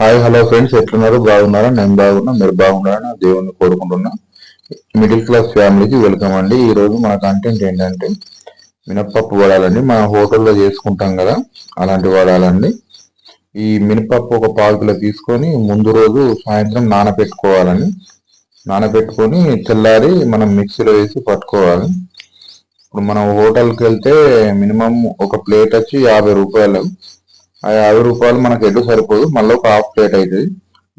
Hi hello friends ఎట్లున్నారు? బాగున్నారా? నేను బాగున్నా మీరు బాగున్నారా? నా దేవుణ్ణి కోరుకుంటున్నా. మిడిల్ క్లాస్ ఫ్యామిలీకి వెల్కమ్ అండి. ఈ రోజు మన కంటెంట్ ఏంటంటే మినపప్పు వడాలండి. మన హోటల్లో చేసుకుంటాం కదా అలాంటి వడాలండి. ఈ మినపప్పు ఒక పావు తీసుకొని ముందు రోజు సాయంత్రం నానబెట్టుకోవాలని నానబెట్టుకొని తెల్లారి మనం మిక్సీలో వేసి పట్టుకోవాలి. ఇప్పుడు మనం హోటల్కి వెళ్తే మినిమం ఒక ప్లేట్ వచ్చి యాభై రూపాయలు. ఆ యాభై రూపాయలు మనకు ఎటు సరిపోదు. మళ్ళీ ఒక ప్లేట్ అవుతుంది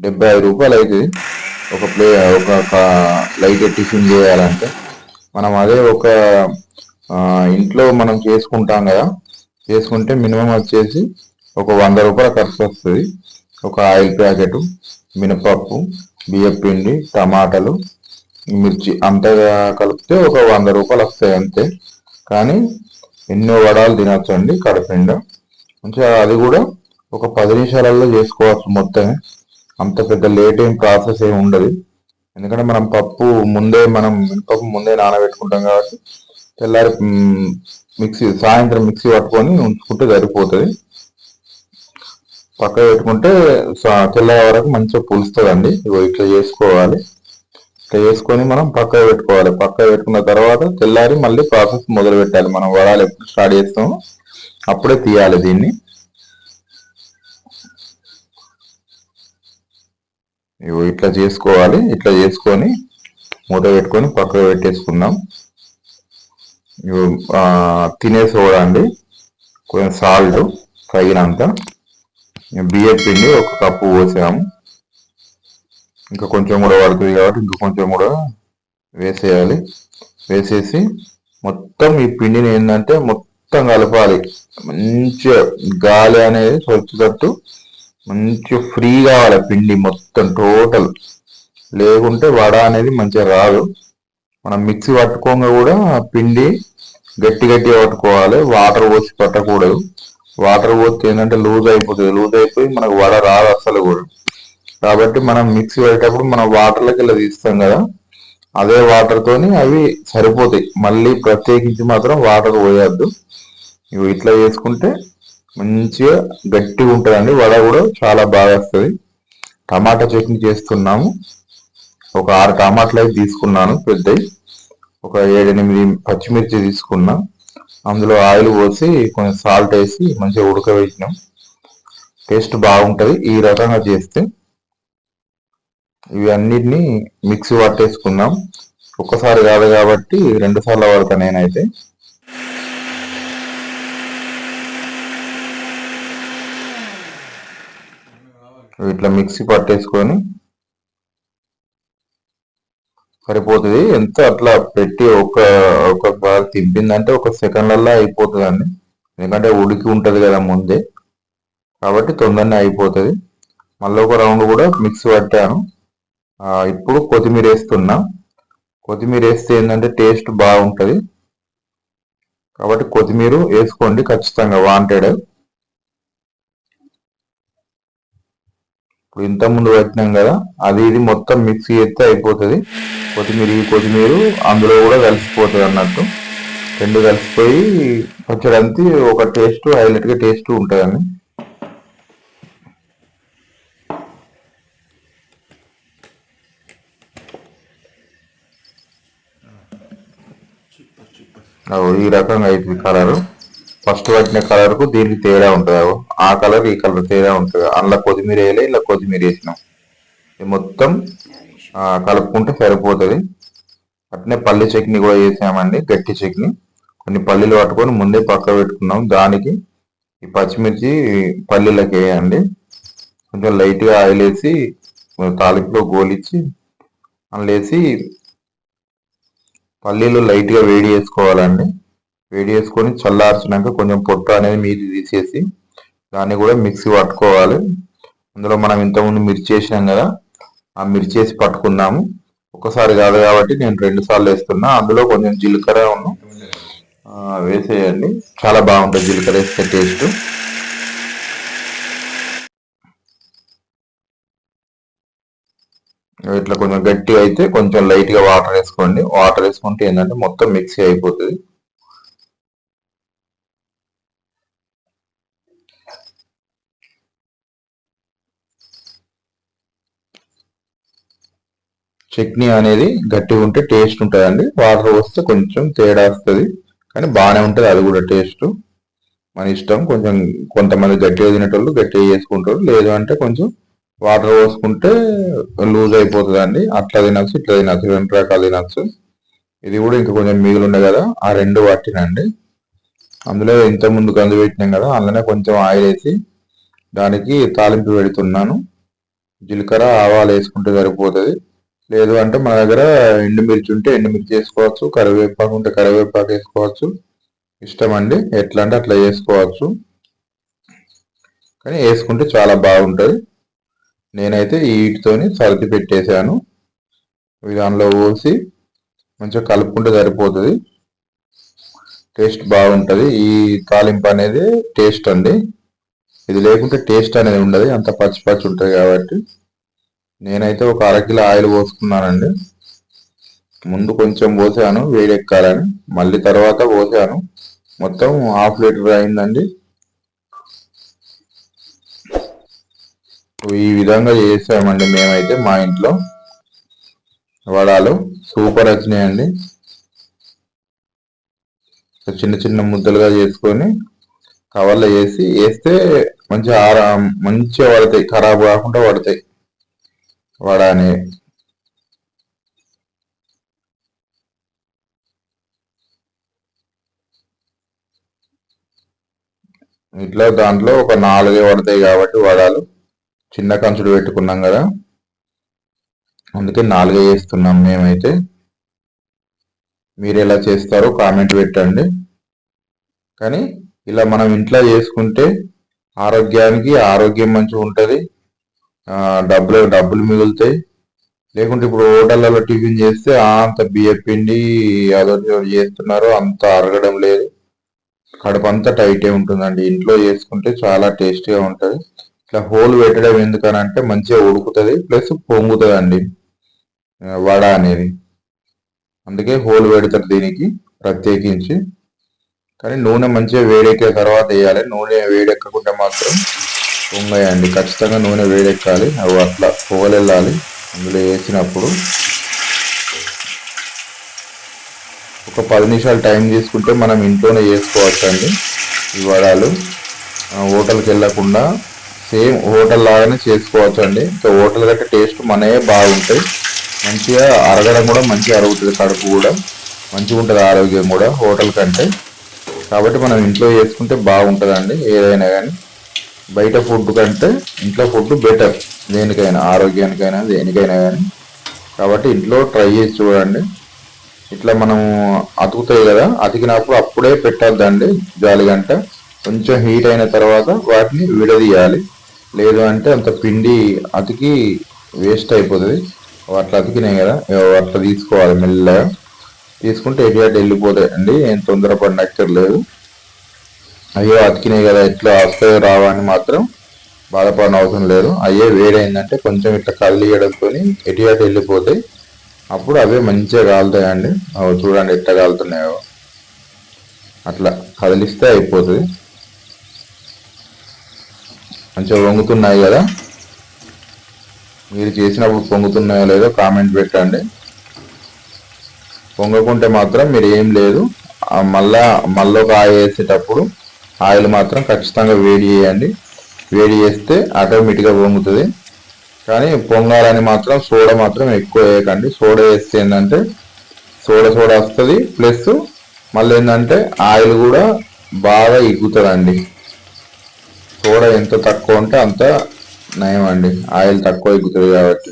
డెబ్బై ఐదు రూపాయలు అవుతుంది ఒక ప్లే ఒక లైట్ టిఫిన్ చేయాలంటే మనం అదే ఒక ఇంట్లో మనం చేసుకుంటాం కదా చేసుకుంటే మినిమం వచ్చేసి ఒక వంద రూపాయల ఖర్చు వస్తుంది. ఒక ఆయిల్ ప్యాకెట్ మినపప్పు బియ్యం పిండి టమాటాలు మిర్చి అంతగా కలిపితే ఒక వంద రూపాయలు వస్తాయి అంతే. కానీ ఎన్నో వడాలు తినొచ్చండి అండి మంచిగా అది కూడా ఒక పది నిమిషాలలో చేసుకోవచ్చు మొత్తం. అంత పెద్ద లేట్ ఏం ప్రాసెస్ ఏమి ఉండదు. ఎందుకంటే మనం పప్పు ముందే మనం మినపప్పు ముందే నానబెట్టుకుంటాం కాబట్టి తెల్లారి మిక్సీ సాయంత్రం మిక్సీ పట్టుకొని ఉంచుకుంటే సరిపోతుంది. పక్క పెట్టుకుంటే సా- వరకు మంచిగా పులుస్తుందండి. ఇగో ఇట్లా చేసుకోవాలి. ఇట్లా చేసుకొని మనం పక్క పెట్టుకోవాలి. పక్క పెట్టుకున్న తర్వాత తెల్లారి మళ్ళీ ప్రాసెస్ మొదలు పెట్టాలి మనం వరాలు ఎప్పుడు స్టార్ట్ చేస్తామో అప్పుడే తీయాలి దీన్ని. ఇట్లా చేసుకోవాలి ఇట్లా చేసుకొని మూత పెట్టుకొని పక్కకు పెట్టేసుకుందాం. ఇగో, ఆ, అండి. కొంచెం సాల్ట్ తగినంత బియ్యం పిండి ఒక కప్పు పోసాము. ఇంకా కొంచెం కూడా పడుతుంది కాబట్టి ఇంకా కొంచెం కూడా వేసేయాలి. వేసేసి మొత్తం ఈ పిండిని ఏంటంటే మొత్తం కలపాలి. మంచిగా గాలి అనేది వచ్చేటట్టు మంచి ఫ్రీ కావాలి పిండి మొత్తం టోటల్ లేకుంటే వడ అనేది మంచిగా రాదు. మనం మిక్సీ పట్టుకోగా కూడా పిండి గట్టి గట్టిగా పట్టుకోవాలి. వాటర్ పోసి పట్టకూడదు. వాటర్ పోస్తే ఏంటంటే లూజ్ అయిపోతుంది. లూజ్ అయిపోయి మనకు వడ రాదు అసలు కూడా. కాబట్టి మనం మిక్సీ పెట్టేటప్పుడు మనం వాటర్లోకి ఇలా తీస్తాం కదా. అదే వాటర్తోని అవి సరిపోతాయి. మళ్ళీ ప్రత్యేకించి మాత్రం వాటర్ పోయద్దు. ఇవి ఇట్లా చేసుకుంటే మంచిగా గట్టిగా ఉంటుందండి. వడ కూడా చాలా బాగా వస్తుంది. టమాటా చట్నీ చేస్తున్నాము. ఒక ఆరు టమాటాలు అయితే తీసుకున్నాను పెద్దవి. ఒక ఏడెనిమిది పచ్చిమిర్చి తీసుకున్నా. అందులో ఆయిల్ పోసి కొంచెం సాల్ట్ వేసి మంచిగా ఉడకబెట్టినాం. టేస్ట్ బాగుంటుంది. ఈ రకంగా చేస్తే ఇవి అన్నిటినీ మిక్సీ పట్టేసుకున్నాం. ఒక్కసారి కాదు కాబట్టి రెండు సార్లు వాడతా నేనైతే. ఇట్లా మిక్సీ పట్టేసుకొని సరిపోతుంది. ఎంత అట్లా పెట్టి ఒక ఒక బాగా తింపిందంటే ఒక సెకండ్లల్లో అయిపోతుంది అండి ఎందుకంటే ఉడికి ఉంటుంది కదా ముందే. కాబట్టి తొందరనే అయిపోతుంది. మళ్ళీ ఒక రౌండ్ కూడా మిక్సీ పట్టాను. ఇప్పుడు కొత్తిమీర వేస్తున్నా. కొత్తిమీర వేస్తే ఏంటంటే టేస్ట్ బాగుంటుంది. కాబట్టి కొత్తిమీర వేసుకోండి ఖచ్చితంగా వాంటెడ్ ఇప్పుడు ఇంత ముందు పెట్టినాం కదా అది ఇది మొత్తం మిక్స్ చేస్తే అయిపోతుంది. కొత్తిమీర ఈ కొత్తిమీర అందులో కూడా కలిసిపోతుంది అన్నట్టు. రెండు కలిసిపోయి పచ్చడి అంతే ఒక టేస్ట్ హైలైట్గా టేస్ట్ ఉంటుందండి. ఈ రకంగా అవుతుంది కలరు ఫస్ట్ పట్టిన కలర్కు దీనికి తేడా ఉంటుంది? ఆ కలర్ ఈ కలర్ తేడా ఉంటుంది? అందులో కొత్తిమీర వేయలే ఇలా కొత్తిమీర వేసినాం. ఇది మొత్తం కలుపుకుంటే సరిపోతుంది. అట్నే పల్లి చట్నీ కూడా చేసామండి గట్టి చట్నీ. కొన్ని పల్లీలు పట్టుకొని ముందే పక్క పెట్టుకున్నాం. దానికి ఈ పచ్చిమిర్చి పల్లీలకు వేయండి. కొంచెం లైట్గా ఆయిల్ వేసి తాలింపులో గోలిచ్చి అందులో వేసి పల్లీలు లైట్గా వేడి చేసుకోవాలండి. వేడి చేసుకొని చల్లార్చినాక కొంచెం పొట్టు అనేది మీది తీసేసి దాన్ని కూడా మిక్సీ పట్టుకోవాలి. అందులో మనం ఇంతకుముందు మిర్చి వేసినాం కదా ఆ మిర్చి వేసి పట్టుకున్నాము. ఒకసారి కాదు కాబట్టి నేను రెండు సార్లు వేస్తున్నా. అందులో కొంచెం జీలకర్ర ఉన్న వేసేయండి. చాలా బాగుంటుంది జీలకర్ర వేస్తే టేస్ట్. ఇట్లా కొంచెం గట్టి అయితే కొంచెం లైట్గా వాటర్ వేసుకోండి. వాటర్ వేసుకుంటే ఏంటంటే మొత్తం మిక్సీ అయిపోతుంది. చట్నీ అనేది గట్టిగా ఉంటే టేస్ట్ ఉంటుందండి. వాటర్ వస్తే కొంచెం తేడా వస్తుంది. కానీ బాగానే ఉంటుంది అది కూడా టేస్ట్ మన ఇష్టం కొంచెం కొంతమంది గట్టిగా తినేటోళ్ళు గట్టిగా చేసుకుంటారు. లేదు అంటే కొంచెం వాటర్ పోసుకుంటే లూజ్ అయిపోతుందండి. అట్లా తినచ్చు ఇట్లా తినచ్చు రెండు రకాలు తినచ్చు ఇది కూడా ఇంకా కొంచెం మిగిలి ఉండే కదా ఆ రెండు పట్టినండి అందులో ఇంత ముందు కందు పెట్టినాం కదా అందులోనే కొంచెం ఆయిల్ వేసి దానికి తాలింపు పెడుతున్నాను. జీలకర్ర ఆవాలు వేసుకుంటే సరిపోతుంది. లేదు అంటే మన దగ్గర ఎండుమిర్చి ఉంటే ఎండుమిర్చి వేసుకోవచ్చు కరివేపాకు ఉంటే కరివేపాకు వేసుకోవచ్చు. ఇష్టం అండి. ఎట్లా అంటే అట్లా వేసుకోవచ్చు. కానీ వేసుకుంటే చాలా బాగుంటుంది. నేనైతే వీటితోని సర్ది పెట్టేశాను. దానిలో పోసి మంచిగా కలుపుకుంటే సరిపోతుంది. టేస్ట్ బాగుంటుంది. ఈ తాలింపు అనేది టేస్ట్ అండి. ఇది లేకుంటే టేస్ట్ అనేది ఉండదు. అంత పచ్చి పచ్చి ఉంటుంది కాబట్టి. నేనైతే ఒక అరకిలో ఆయిల్ పోసుకున్నానండి. ముందు కొంచెం పోసాను వేడెక్కాలని మళ్ళీ తర్వాత పోసాను. మొత్తం హాఫ్ లీటర్ అయిందండి. ఈ విధంగా చేసామండి మేమైతే మా ఇంట్లో. వడాలు సూపర్ వచ్చినాయండి. చిన్న చిన్న ముద్దలుగా చేసుకొని కవర్లో వేసి వేస్తే మంచిగా ఆరా మంచిగా పడతాయి ఖరాబ్ కాకుండా పడతాయి. వడ ఇట్లా దాంట్లో ఒక నాలుగే పడతాయి కాబట్టి వడాలు. చిన్న కంచుడు పెట్టుకున్నాం కదా. అందుకే నాలుగే చేస్తున్నాం మేమైతే. మీరు ఎలా చేస్తారో కామెంట్ పెట్టండి. కానీ ఇలా మనం ఇంట్లో చేసుకుంటే ఆరోగ్యానికి ఆరోగ్యం మంచిగా ఉంటుంది. డబ్బులు డబ్బులు మిగులుతాయి. లేకుంటే ఇప్పుడు హోటళ్ళలో టిఫిన్ చేస్తే అంత బియ్య పిండి అదో చేస్తున్నారు అంత అరగడం లేదు. కడుపు అంతా టైటే ఉంటుందండి. ఇంట్లో చేసుకుంటే చాలా టేస్టీగా ఉంటుంది. ఇట్లా హోల్ పెట్టడం ఎందుకనంటే మంచిగా ఉడుకుతుంది ప్లస్ పొంగుతుంది అండి వడ అనేది. అందుకే హోల్ పెడతారు దీనికి ప్రత్యేకించి. కానీ నూనె మంచిగా వేడెక్కే తర్వాత వేయాలి. నూనె వేడెక్కకుంటే మాత్రం పొంగయండి ఖచ్చితంగా నూనె వేడెక్కాలి. అవి అట్లా పొగలెళ్ళాలి అందులో వేసినప్పుడు ఒక పది నిమిషాలు టైం తీసుకుంటే మనం ఇంట్లోనే చేసుకోవచ్చు అండి ఈ వడాలు హోటల్కి వెళ్ళకుండా సేమ్ హోటల్ లాగానే చేసుకోవచ్చు అండి ఇంకా హోటల్ కంటే టేస్ట్ మనయే బాగుంటాయి. మంచిగా అరగడం కూడా మంచిగా అరుగుతుంది కడుపు కూడా. మంచిగా ఉంటుంది ఆరోగ్యం కూడా హోటల్ కంటే. కాబట్టి మనం ఇంట్లో చేసుకుంటే బాగుంటుందండి. ఏదైనా కానీ. బయట ఫుడ్ కంటే ఇంట్లో ఫుడ్ బెటర్. దేనికైనా ఆరోగ్యానికైనా దేనికైనా కానీ కాబట్టి ఇంట్లో ట్రై చేసి చూడండి. ఇట్లా మనం అతుకుతాయి కదా అతికినప్పుడు అప్పుడే పెట్టద్దండి. జాలిగంట కొంచెం హీట్ అయిన తర్వాత వాటిని విడదీయాలి. లేదు అంటే అంత పిండి అతికి వేస్ట్ అయిపోతుంది. అట్లా అతికినాయి కదా అట్లా తీసుకోవాలి మెల్లగా. తీసుకుంటే ఎటు వెళ్ళిపోతాయి అండి ఏం తొందరపడినక్కర్లేదు అయ్యో అతికినాయి కదా ఎట్లా వస్తాయో రావా అని మాత్రం బాధపడిన అవసరం లేదు. అయ్యే వేడైందంటే కొంచెం ఇట్లా కదిలియడంతో ఎటు అటు వెళ్ళిపోతాయి. అప్పుడు అవే మంచిగా కాలుతాయండి. అవి చూడండి ఎట్లా కాలుతున్నాయో. అట్లా కదిలిస్తే అయిపోతుంది. మంచిగా వంగుతున్నాయి కదా. మీరు చేసినప్పుడు పొంగుతున్నాయో లేదో కామెంట్ పెట్టండి. పొంగకుంటే మాత్రం మీరు ఏం లేదు. మళ్ళా మళ్ళీ ఒక ఆయ వేసేటప్పుడు ఆయిల్ మాత్రం ఖచ్చితంగా వేడి చేయండి. వేడి చేస్తే ఆటోమేటిక్గా పొంగుతుంది కానీ పొంగాలని మాత్రం సోడా మాత్రం ఎక్కువ వేయకండి. సోడా వేస్తే ఏంటంటే సోడా సోడా వస్తుంది. ప్లస్ మళ్ళీ ఏంటంటే ఆయిల్ కూడా బాగా ఇగ్గుతుందండి సోడా ఎంత తక్కువ ఉంటే అంత నయం అండి ఆయిల్ తక్కువ ఎగ్గుతుంది కాబట్టి.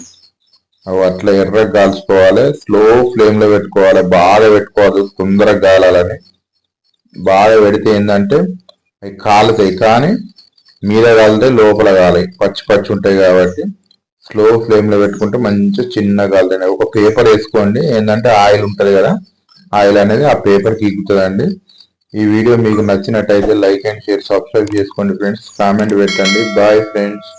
అవి అట్లా ఎర్రగా కాల్చుకోవాలి. స్లో ఫ్లేమ్లో పెట్టుకోవాలి. బాగా పెట్టుకోవాలి. తొందరగా కాలాలని. బాగా పెడితే ఏంటంటే అవి కాలుతాయి. కానీ మీద కాలితే లోపల కాలి. పచ్చి పచ్చి ఉంటాయి కాబట్టి స్లో ఫ్లేమ్లో పెట్టుకుంటే మంచిగా చిన్న కాలుతాయి. ఒక పేపర్ వేసుకోండి. ఏంటంటే ఆయిల్ ఉంటుంది కదా ఆయిల్ అనేది ఆ పేపర్కి ఎగుతుందండి ఈ వీడియో మీకు నచ్చినట్టయితే లైక్ అండ్ షేర్ సబ్స్క్రైబ్ చేసుకోండి ఫ్రెండ్స్. కామెంట్ పెట్టండి. Bye friends